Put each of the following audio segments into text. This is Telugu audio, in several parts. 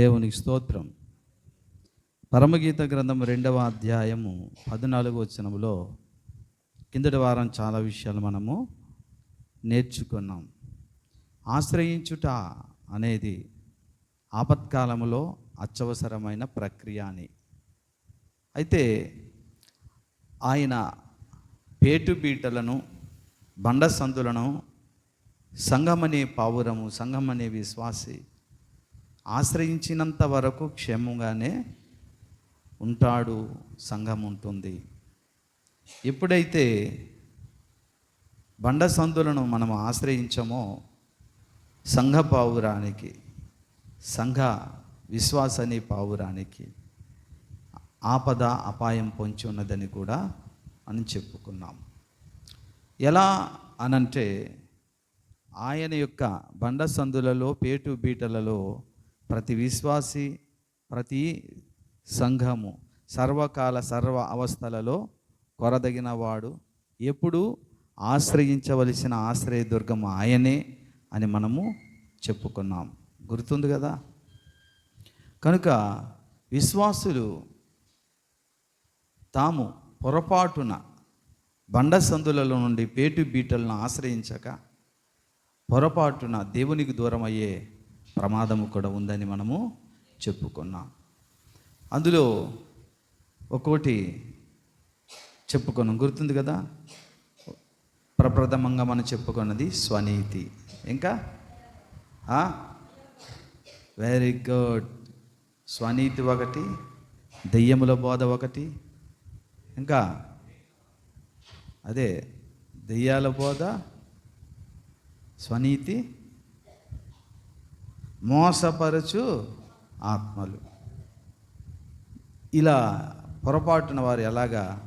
దేవునికి స్తోత్రం. పరమగీత గ్రంథం రెండవ అధ్యాయము పద్నాలుగు వచనములో కిందటి వారం చాలా విషయాలు మనము నేర్చుకున్నాం. ఆశ్రయించుట అనేది ఆపత్కాలములో అత్యవసరమైన ప్రక్రియ అని. అయితే ఆయన పేటుబీటలను బండ సందులను సంఘమనే పావురము సంఘమనే విశ్వాసి ఆశ్రయించినంత వరకు క్షేమంగానే ఉంటాడు సంఘం ఉంటుంది. ఎప్పుడైతే బండ సందులను మనం ఆశ్రయించమో సంఘ పావురానికి సంఘ విశ్వాసని పావురానికి ఆపద అపాయం పొంచి ఉన్నదని కూడా మనం చెప్పుకున్నాం. ఎలా అనంటే ఆయన యొక్క బండ సందులలో పేటు బీటలలో ప్రతి విశ్వాసి ప్రతి సంఘము సర్వకాల సర్వ అవస్థలలో కొరదగిన వాడు. ఎప్పుడు ఆశ్రయించవలసిన ఆశ్రయదుర్గం ఆయనే అని మనము చెప్పుకున్నాం. గుర్తుంది కదా? కనుక విశ్వాసులు తాము పొరపాటున బండ సందులలో నుండి పేటు బీటలను ఆశ్రయించక పొరపాటున దేవునికి దూరం అయ్యే ప్రమాదము కూడా ఉందని మనము చెప్పుకున్నాం. అందులో ఒక్కోటి చెప్పుకున్నాం. గుర్తుంది కదా? ప్రప్రథమంగా మనం చెప్పుకున్నది స్వనీతి. ఇంకా? వెరీ గుడ్ స్వనీతి ఒకటి దెయ్యముల బోధ ఒకటి. ఇంకా? అదే దెయ్యాల బోధ స్వనీతి మోసపరచు ఆత్మలు. ఇలా పొరపాటున వారు ఎలాగా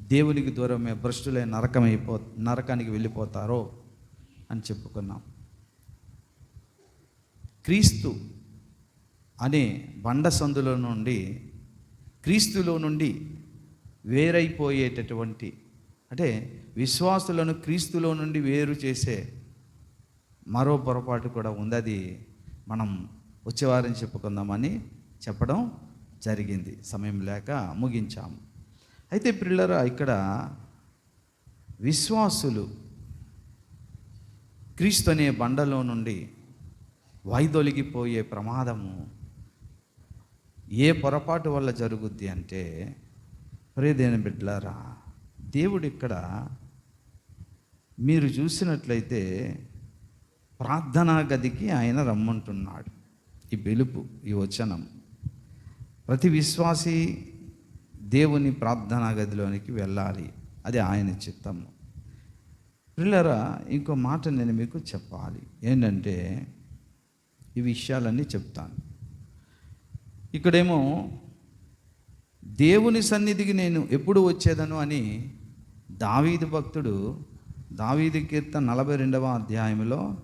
దేవునికి దూరమే భ్రష్టులే నరకమైపో నరకానికి వెళ్ళిపోతారో అని చెప్పుకున్నాం. క్రీస్తు అనే బండ సందులో నుండి క్రీస్తులో నుండి వేరైపోయేటటువంటి అంటే విశ్వాసులను క్రీస్తులో నుండి వేరు చేసే మరో పొరపాటు కూడా ఉంది. అది మనం వచ్చేవారిని చెప్పుకుందామని చెప్పడం జరిగింది. సమయం లేక ముగించాము. అయితే పిల్లరా ఇక్కడ విశ్వాసులు క్రీస్తు అనే బండలో నుండి వైదొలిగిపోయే ప్రమాదము ఏ పొరపాటు వల్ల జరుగుద్ది అంటే ప్రేదేన బిడ్డలారా దేవుడు ఇక్కడ మీరు చూసినట్లయితే ప్రార్థనా గదికి ఆయన రమ్మంటున్నాడు. ఈ పిలుపు ఈ వచనం. ప్రతి విశ్వాసి దేవుని ప్రార్థనా గదిలోనికి వెళ్ళాలి. అది ఆయన చిత్తము పిల్లరా ఇంకో మాట నేను మీకు చెప్పాలి. ఏంటంటే ఈ విషయాలన్నీ చెప్తాను. ఇక్కడేమో దేవుని సన్నిధికి నేను ఎప్పుడు వచ్చేదను అని దావీదు భక్తుడు దావీది కీర్తన నలభై రెండవ అధ్యాయంలో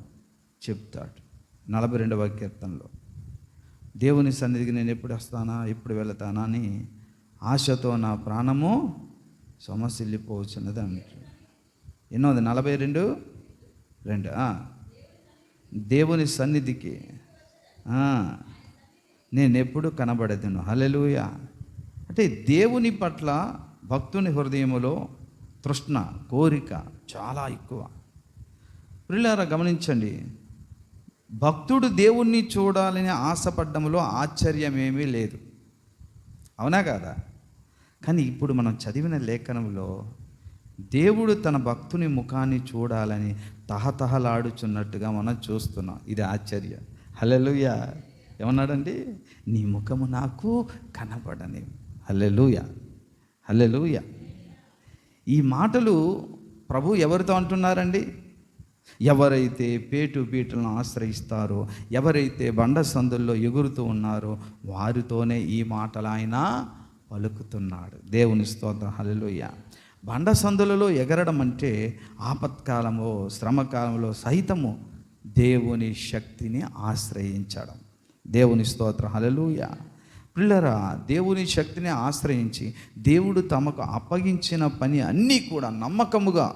చెప్తాడు. నలభై రెండవ కీర్తనలో దేవుని సన్నిధికి నేను ఎప్పుడు వస్తానా? ఎప్పుడు వెళతానా? అని ఆశతో నా ప్రాణము సొమసిల్లిపోవచ్చున్నది అంటాడు. ఎన్నోది? నలభై రెండు? రెండు. దేవుని సన్నిధికి నేను ఎప్పుడు కనబడదును. హలెలుయ అంటే దేవుని పట్ల భక్తుని హృదయములో తృష్ణ కోరిక చాలా ఎక్కువ. పిల్లారా గమనించండి. భక్తుడు దేవుణ్ణి చూడాలని ఆశపడ్డంలో ఆశ్చర్యమేమీ లేదు. అవునా కాదా? కానీ ఇప్పుడు మనం చదివిన లేఖనంలో దేవుడు తన భక్తుని ముఖాన్ని చూడాలని తహతహలాడుచున్నట్టుగా మనం చూస్తున్నాం. ఇది ఆశ్చర్యం. హలెలుయ ఏమన్నాడండి? నీ ముఖము నాకు కనపడని హలెలుయ హలెలుయ ఈ మాటలు ప్రభు ఎవరితో అంటున్నారండి? ఎవరైతే పేటు బీటలను ఆశ్రయిస్తారో ఎవరైతే బండ సందుల్లో ఎగురుతూ ఉన్నారో వారితోనే ఈ మాటలు ఆయన పలుకుతున్నాడు. దేవుని స్తోత్రం. హల్లెలూయ. బండ సందులలో ఎగరడం అంటే ఆపత్కాలము శ్రమకాలంలో సహితము దేవుని శక్తిని ఆశ్రయించడం. దేవుని స్తోత్రం. హలలుయ పిల్లరా దేవుని శక్తిని ఆశ్రయించి దేవుడు తమకు అప్పగించిన పని అన్నీ కూడా నమ్మకముగా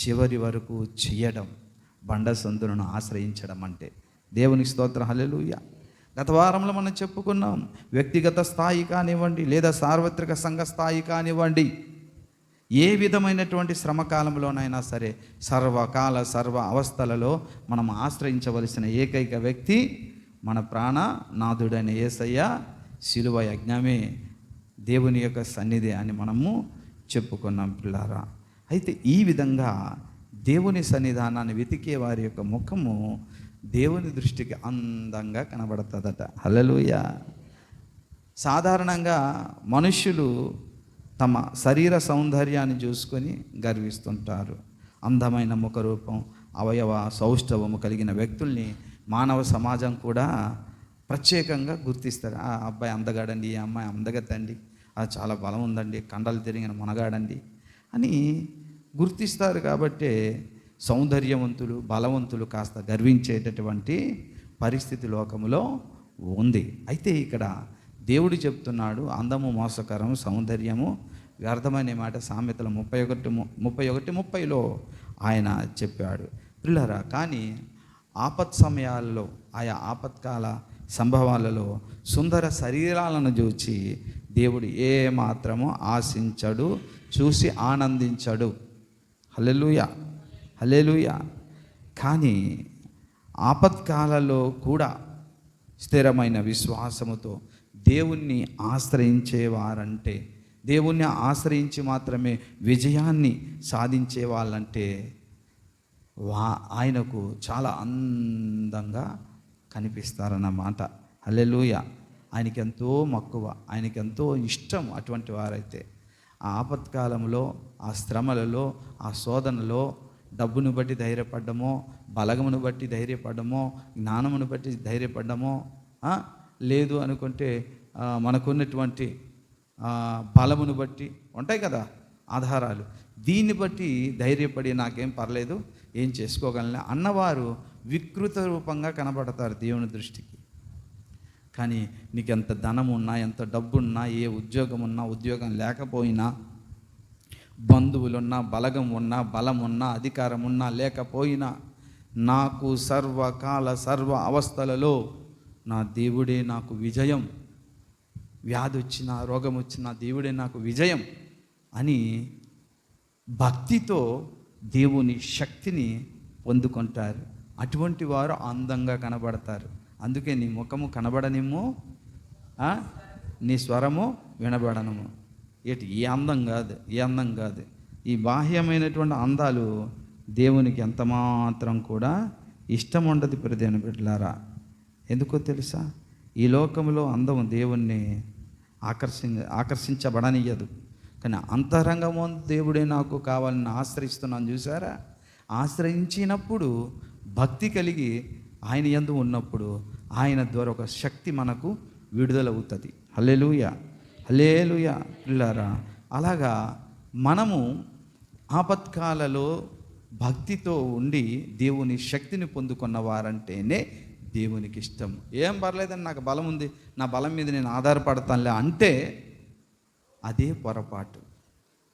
చివరి వరకు చేయడం బండసందులను ఆశ్రయించడం అంటే. దేవుని స్తోత్రం హల్లెలూయ. గత వారంలో మనం చెప్పుకున్నాం వ్యక్తిగత స్థాయి కానివ్వండి లేదా సార్వత్రిక సంఘ స్థాయి కానివ్వండి ఏ విధమైనటువంటి శ్రమకాలంలోనైనా సరే సర్వకాల సర్వ అవస్థలలో మనం ఆశ్రయించవలసిన ఏకైక వ్యక్తి మన ప్రాణ నాథుడైన యేసయ్య శిలువ యజ్ఞమే దేవుని యొక్క సన్నిధి అని మనము చెప్పుకున్నాం పిల్లారా. అయితే ఈ విధంగా దేవుని సన్నిధానాన్ని వెతికే వారి యొక్క ముఖము దేవుని దృష్టికి అందంగా కనబడుతుందట. హలలుయ సాధారణంగా మనుష్యులు తమ శరీర సౌందర్యాన్ని చూసుకొని గర్విస్తుంటారు. అందమైన ముఖరూపం అవయవ సౌష్ఠవము కలిగిన వ్యక్తుల్ని మానవ సమాజం కూడా ప్రత్యేకంగా గుర్తిస్తారు. ఆ అబ్బాయి అందగాడండి ఈ అమ్మాయి అందగతండి అది చాలా బలం ఉందండి కండలు తిరిగిన మునగాడండి అని గుర్తిస్తారు కాబట్టే సౌందర్యవంతులు బలవంతులు కాస్త గర్వించేటటువంటి పరిస్థితి లోకములో ఉంది. అయితే ఇక్కడ దేవుడు చెప్తున్నాడు అందము మోసకరం సౌందర్యము వ్యర్థమనే మాట సామెతల ముప్పై ఒకటి ము- ముప్పై ఒకటి ముప్పైలో ఆయన చెప్పాడు. పిల్లరా కానీ ఆపత్ సమయాల్లో ఆయా ఆపత్కాల సంభవాలలో సుందర శరీరాలను చూచి దేవుడు ఏ మాత్రము ఆశించడు చూసి ఆనందించడు. హల్లెలూయా హల్లెలూయా. కానీ ఆపత్కాలలో కూడా స్థిరమైన విశ్వాసముతో దేవుణ్ణి ఆశ్రయించేవారంటే దేవుణ్ణి ఆశ్రయించి మాత్రమే విజయాన్ని సాధించే వాళ్ళంటే వా ఆయనకు చాలా అందంగా కనిపిస్తారన్నమాట. అల్లెలుయ ఆయనకెంతో మక్కువ ఆయనకెంతో ఇష్టం అటువంటి వారైతే. ఆ ఆపత్కాలంలో ఆ శ్రమలలో ఆ శోధనలో డబ్బును బట్టి ధైర్యపడ్డమో బలగమును బట్టి ధైర్యపడ్డమో జ్ఞానమును బట్టి ధైర్యపడ్డమో లేదు అనుకుంటే మనకున్నటువంటి బలమును బట్టి ఉంటాయి కదా ఆధారాలు. దీన్ని బట్టి ధైర్యపడి నాకేం పర్లేదు ఏం చేసుకోగలను అన్నవారు వికృత రూపంగా కనబడతారు దేవుని దృష్టికి. కానీ నీకు ఎంత ధనం ఉన్నా ఎంత డబ్బు ఉన్నా ఏ ఉద్యోగం ఉన్నా ఉద్యోగం లేకపోయినా బంధువులున్నా బలగం ఉన్నా బలం ఉన్నా అధికారం ఉన్నా లేకపోయినా నాకు సర్వకాల సర్వ అవస్థలలో నా దేవుడే నాకు విజయం. వ్యాధి వచ్చినా రోగం వచ్చినా దేవుడే నాకు విజయం అని భక్తితో దేవుని శక్తిని పొందుకుంటారు. అటువంటి వారు అందంగా కనబడతారు. అందుకే నీ ముఖము కనబడనిమ్ము నీ స్వరము వినబడనము ఏటి? ఈ అందం కాదు ఈ అందం కాదు. ఈ బాహ్యమైనటువంటి అందాలు దేవునికి ఎంతమాత్రం కూడా ఇష్టం ఉండదు ప్రదేని బిడ్డలారా. ఎందుకో తెలుసా? ఈ లోకంలో అందం దేవుణ్ణి ఆకర్షి ఆకర్షించబడనియదు కానీ అంతరంగము దేవుడే నాకు కావాలని ఆశ్రయిస్తున్నాను చూసారా? ఆశ్రయించినప్పుడు భక్తి కలిగి ఆయన ఎందు ఉన్నప్పుడు ఆయన ద్వారా ఒక శక్తి మనకు విడుదలవుతుంది. హల్లెలూయ. హల్లేలుయ పిల్లారా అలాగా మనము ఆపత్కాలలో భక్తితో ఉండి దేవుని శక్తిని పొందుకున్న వారంటేనే దేవునికి ఇష్టం ఏం పర్లేదని నాకు బలం ఉంది నా బలం మీద నేను ఆధారపడతానులే అంటే అదే పొరపాటు.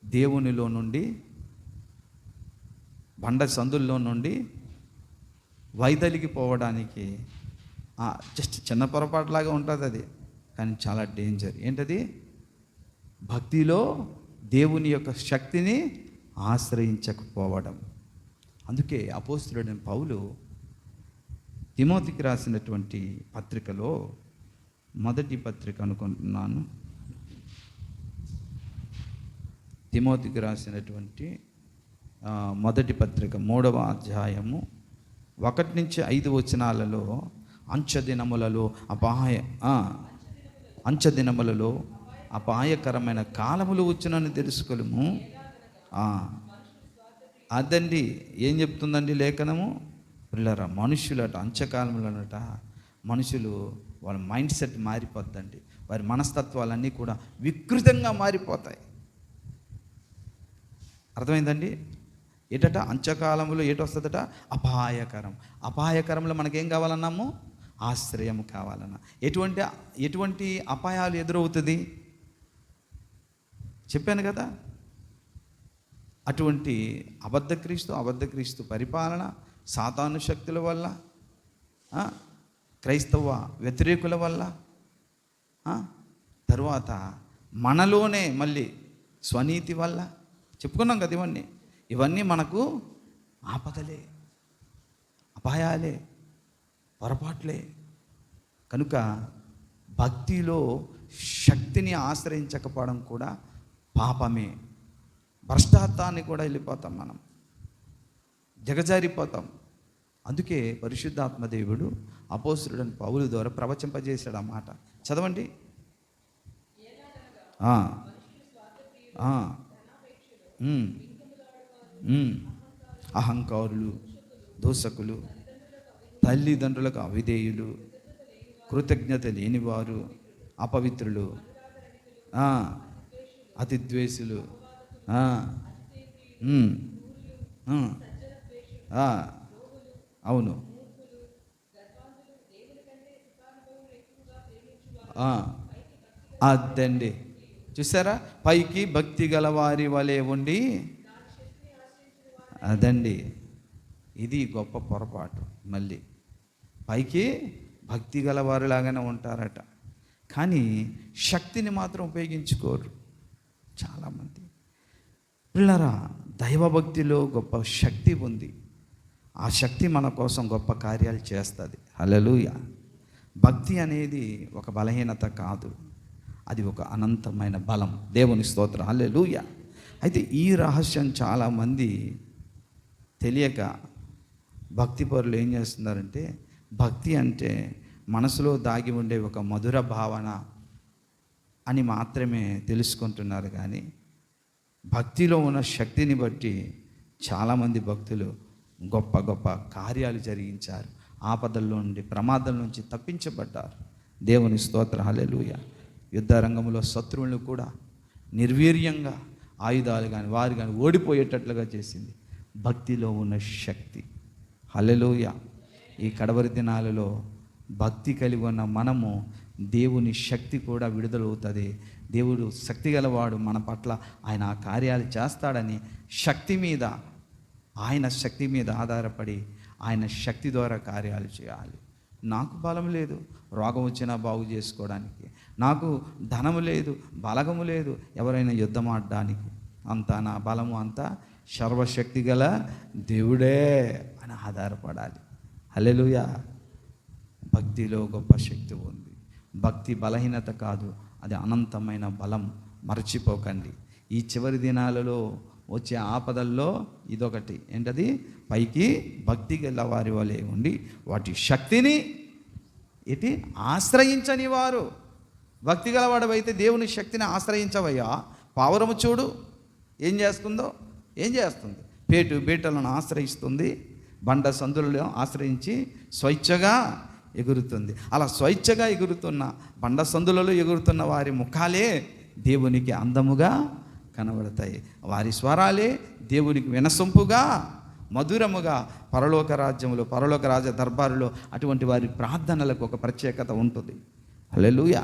దేవునిలో నుండి బండ సందుల్లో నుండి వైదలిగిపోవడానికి జస్ట్ చిన్న పొరపాటులాగా ఉంటుంది అది కానీ చాలా డేంజర్ ఏంటది? భక్తిలో దేవుని యొక్క శక్తిని ఆశ్రయించకపోవడం. అందుకే అపోస్తుడైన పౌలు తిమోతికి రాసినటువంటి పత్రికలో మొదటి పత్రిక అనుకుంటున్నాను. తిమోతికి రాసినటువంటి మొదటి పత్రిక మూడవ అధ్యాయము. ఒకటి నుంచి ఐదు వచనాలలో అంచెదినములలో అపాయ అంచ దినములలో అపాయకరమైన కాలములు వచ్చునని తెలుసుకోలేము. అదండి ఏం చెప్తుందండి లేఖనము? పిల్లరా మనుషులట అంత్యకాలంలోనట మనుషులు వాళ్ళ మైండ్ సెట్ మారిపోద్దండి. వారి మనస్తత్వాలన్నీ కూడా వికృతంగా మారిపోతాయి. అర్థమైందండి? ఏటట? అంత్యకాలంలో ఏటొస్తుందట? అపాయకరం. అపాయకరంలో మనకేం కావాలన్నాము? ఆశ్రయం కావాలన్నా. ఎటువంటి ఎటువంటి అపాయాలు ఎదురవుతుంది? చెప్పాను కదా? అటువంటి అబద్ధక్రీస్తు అబద్ధక్రీస్తు పరిపాలన సాతాను శక్తుల వల్ల క్రైస్తవ వ్యతిరేకుల వల్ల తరువాత మనలోనే మళ్ళీ స్వనీతి వల్ల చెప్పుకున్నాం కదా ఇవన్నీ. ఇవన్నీ మనకు ఆపదలే అపాయాలే పొరపాట్లే. కనుక భక్తిలో శక్తిని ఆశ్రయించకపోవడం కూడా పాపమే. భ్రష్టాత్వాన్ని కూడా వెళ్ళిపోతాం మనం. జగజారిపోతాం. అందుకే పరిశుద్ధాత్మదేవుడు అపోసురుడని పౌలు ద్వారా ప్రవచింపజేశాడు ఆ మాట. చదవండి. ఆ. అహంకారులు దోసకులు తల్లిదండ్రులకు అవిధేయులు కృతజ్ఞత లేనివారు అపవిత్రులు ఆ, అతిద్వేషులు అవును. అదండి చూసారా? పైకి భక్తి గల వారి వలె ఉండి అదండి. ఇది గొప్ప పొరపాటు మళ్ళీ. పైకి భక్తి గల వారిలాగానే ఉంటారట. కానీ శక్తిని మాత్రం ఉపయోగించుకోరు చాలామంది. పిల్లరా దైవభక్తిలో గొప్ప శక్తి ఉంది. ఆ శక్తి మన కోసం గొప్ప కార్యాలు చేస్తుంది. హలలుయ భక్తి అనేది ఒక బలహీనత కాదు. అది ఒక అనంతమైన బలం. దేవుని స్తోత్రం. హలలుయ అయితే ఈ రహస్యం చాలామంది తెలియక భక్తి పరులు ఏం చేస్తున్నారంటే భక్తి అంటే మనసులో దాగి ఉండే ఒక మధుర భావన అని మాత్రమే తెలుసుకుంటున్నారు కానీ భక్తిలో ఉన్న శక్తిని బట్టి చాలామంది భక్తులు గొప్ప గొప్ప కార్యాలు జరిగించారు. ఆపదల్లో నుండి ప్రమాదం నుంచి తప్పించబడ్డారు. దేవుని స్తోత్ర హలెలుయ యుద్ధ రంగంలో శత్రువులను కూడా నిర్వీర్యంగా ఆయుధాలు కానీ వారు కానీ ఓడిపోయేటట్లుగా చేసింది. భక్తిలో ఉన్న శక్తి. హలలోయ ఈ కడవరి దినాలలో భక్తి కలిగి ఉన్న మనము దేవుని శక్తి కూడా విడుదలవుతుంది. దేవుడు శక్తి గలవాడు మన పట్ల ఆయన ఆ కార్యాలు చేస్తాడని శక్తి మీద ఆయన శక్తి మీద ఆధారపడి ఆయన శక్తి ద్వారా కార్యాలు చేయాలి. నాకు బలం లేదు రోగం వచ్చినా బాగు చేసుకోవడానికి. నాకు ధనము లేదు బలగము లేదు ఎవరైనా యుద్ధం ఆడడానికి. అంతా నా బలము అంతా సర్వశక్తి గల దేవుడే అని ఆధారపడాలి. హల్లెలూయా. భక్తిలో గొప్ప శక్తి ఉంది. భక్తి బలహీనత కాదు అది అనంతమైన బలం. మర్చిపోకండి. ఈ చివరి దినాలలో వచ్చే ఆపదల్లో ఇదొకటి. ఏంటది? పైకి భక్తి గల వారి వలె ఉండి వాటి శక్తిని ఇటు ఆశ్రయించని వారు. భక్తి గలవాడవైతే దేవుని శక్తిని ఆశ్రయించవయ్యా. పావురము చూడు ఏం చేస్తుందో ఏం చేస్తుంది? పేటు బీటలను ఆశ్రయిస్తుంది బండ సందులను ఆశ్రయించి స్వేచ్ఛగా ఎగురుతుంది. అలా స్వేచ్ఛగా ఎగురుతున్న బండ సందులలో ఎగురుతున్న వారి ముఖాలే దేవునికి అందముగా కనబడతాయి. వారి స్వరాలే దేవునికి వినసొంపుగా మధురముగా పరలోక రాజ్యములో పరలోక రాజ దర్బారులో అటువంటి వారి ప్రార్థనలకు ఒక ప్రత్యేకత ఉంటుంది. హల్లెలూయా!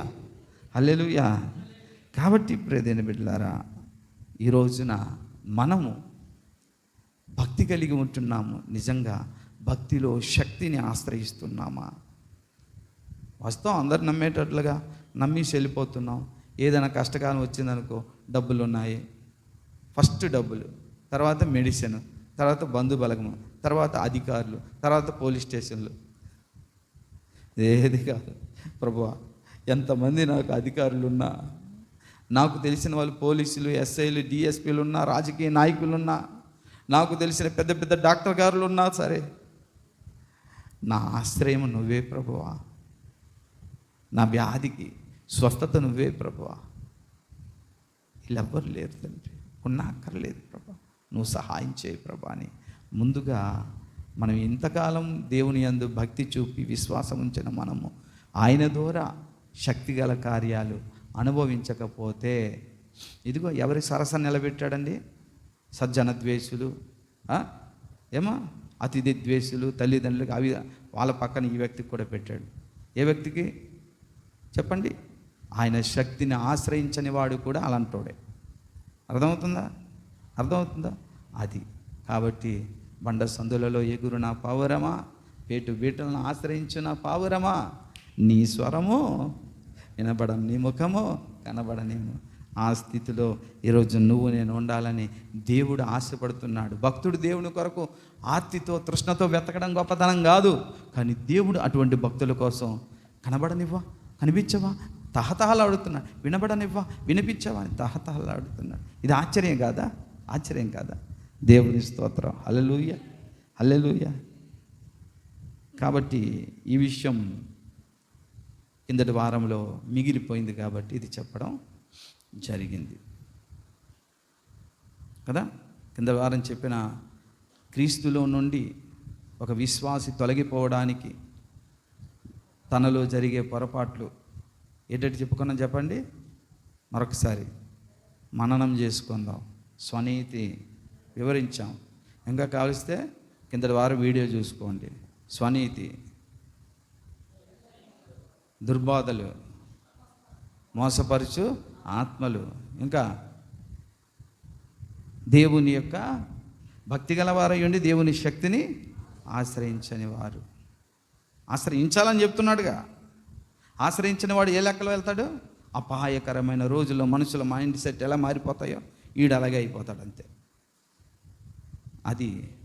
హల్లెలూయా! కాబట్టి ప్రేదేన బిడ్డలారా ఈ రోజున మనము భక్తి కలిగి ఉంటున్నాము. నిజంగా భక్తిలో శక్తిని ఆశ్రయిస్తున్నామా? వస్తాం అందరు నమ్మేటట్లుగా నమ్మేసి వెళ్ళిపోతున్నాం. ఏదైనా కష్టకాలం వచ్చిందనుకో డబ్బులు ఉన్నాయి. ఫస్ట్ డబ్బులు తర్వాత మెడిసిన్ తర్వాత బంధు బలగము తర్వాత అధికారులు తర్వాత పోలీస్ స్టేషన్లు. ఏది కాదు. ప్రభు ఎంతమంది నాకు అధికారులు ఉన్నా నాకు తెలిసిన వాళ్ళు పోలీసులు ఎస్ఐలు డిఎస్పీలు ఉన్నా రాజకీయ నాయకులు ఉన్నా నాకు తెలిసిన పెద్ద పెద్ద డాక్టర్ గారులు ఉన్నా సరే నా ఆశ్రయం నువ్వే ప్రభువా. నా వ్యాధికి స్వస్థత నువ్వే ప్రభువా. వీళ్ళెవ్వరు లేరు తండ్రి. ఉన్నా అక్కర్లేదు ప్రభా. నువ్వు సహాయం చేయి ప్రభా అని. ముందుగా మనం ఇంతకాలం దేవుని యందు భక్తి చూపి విశ్వాసం ఉంచిన మనము. ఆయన ద్వారా శక్తిగల కార్యాలు అనుభవించకపోతే ఇదిగో ఎవరి సరస నిలబెట్టాడండి? సజ్జన ద్వేషులు ఏమా అతిథి ద్వేషులు తల్లిదండ్రులకు అవి వాళ్ళ పక్కన ఈ వ్యక్తికి కూడా పెట్టాడు. ఏ వ్యక్తికి? చెప్పండి. ఆయన శక్తిని ఆశ్రయించని వాడు కూడా అలాంటోడే. అర్థమవుతుందా? అర్థమవుతుందా? అది. కాబట్టి బండ సందులలో ఎగురు నా పావురమా? పేటు బీటలను ఆశ్రయించిన పావురమా? నీ స్వరము వినబడం నీ ముఖము ఆ స్థితిలో ఈరోజు నువ్వు నేను ఉండాలని దేవుడు ఆశపడుతున్నాడు. భక్తుడు దేవుని కొరకు ఆర్తితో తృష్ణతో వెతకడం గొప్పతనం కాదు. కానీ దేవుడు అటువంటి భక్తుల కోసం కనబడనివ్వా? కనిపించవా? తహతహలాడుతున్నాడు వినబడనివ్వా? వినిపించవా అని తహతహలాడుతున్నాడు. ఇది ఆశ్చర్యం కాదా? ఆశ్చర్యం కాదా? దేవుని స్తోత్రం. అల్లెలుయ్య అల్లెలుయ్య కాబట్టి ఈ విషయం కిందటి వారంలో మిగిలిపోయింది కాబట్టి ఇది చెప్పడం జరిగింది. కదా? కింద వారం చెప్పిన క్రీస్తులో నుండి ఒక విశ్వాసి తొలగిపోవడానికి తనలో జరిగే పొరపాట్లు ఏంటంటే చెప్పుకున్నాం చెప్పండి? మరొకసారి మననం చేసుకుందాం. స్వనీతి వివరించాం. ఇంకా కావలిస్తే కిందటి వారం వీడియో చూసుకోండి. స్వనీతి దుర్బాధలు మోసపరుచు ఆత్మలు. ఇంకా దేవుని యొక్క భక్తి గలవారై ఉండి దేవుని శక్తిని ఆశ్రయించని వారు ఆశ్రయించాలని చెప్తున్నాడుగా. ఆశ్రయించిన వాడు ఏ లెక్కలో వెళ్తాడు? అపాయకరమైన రోజుల్లో మనుషుల మైండ్ సెట్ ఎలా మారిపోతాయో ఈడు అలాగే అయిపోతాడు అంతే. అది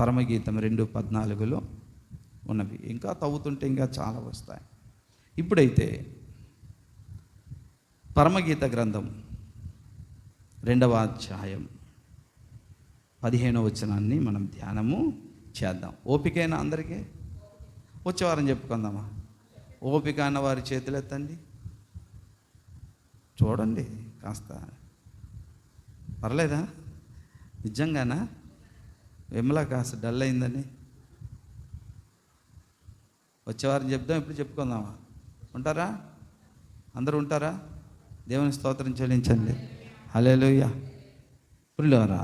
పరమగీతం రెండు పద్నాలుగులో ఉన్నవి. ఇంకా తవ్వుతుంటే ఇంకా చాలా వస్తాయి. ఇప్పుడైతే పరమగీత గ్రంథం రెండవ అధ్యాయం పదిహేనవ వచనాన్ని మనం ధ్యానము చేద్దాం. ఓపికైనా అందరికీ? వచ్చే వారం చెప్పుకుందామా? ఓపిక అన్న వారి చేతులు ఎత్తండి. చూడండి కాస్త. పర్లేదా? నిజంగానా? విమల కాస్త డల్ అయిందని. వచ్చేవారం చెప్దాం ఇప్పుడు చెప్పుకుందామా? ఉంటారా? అందరూ ఉంటారా? దేవుని స్తోత్రం చెల్లించండి. అలే లూయ్యా ఇప్పుడు లేవరా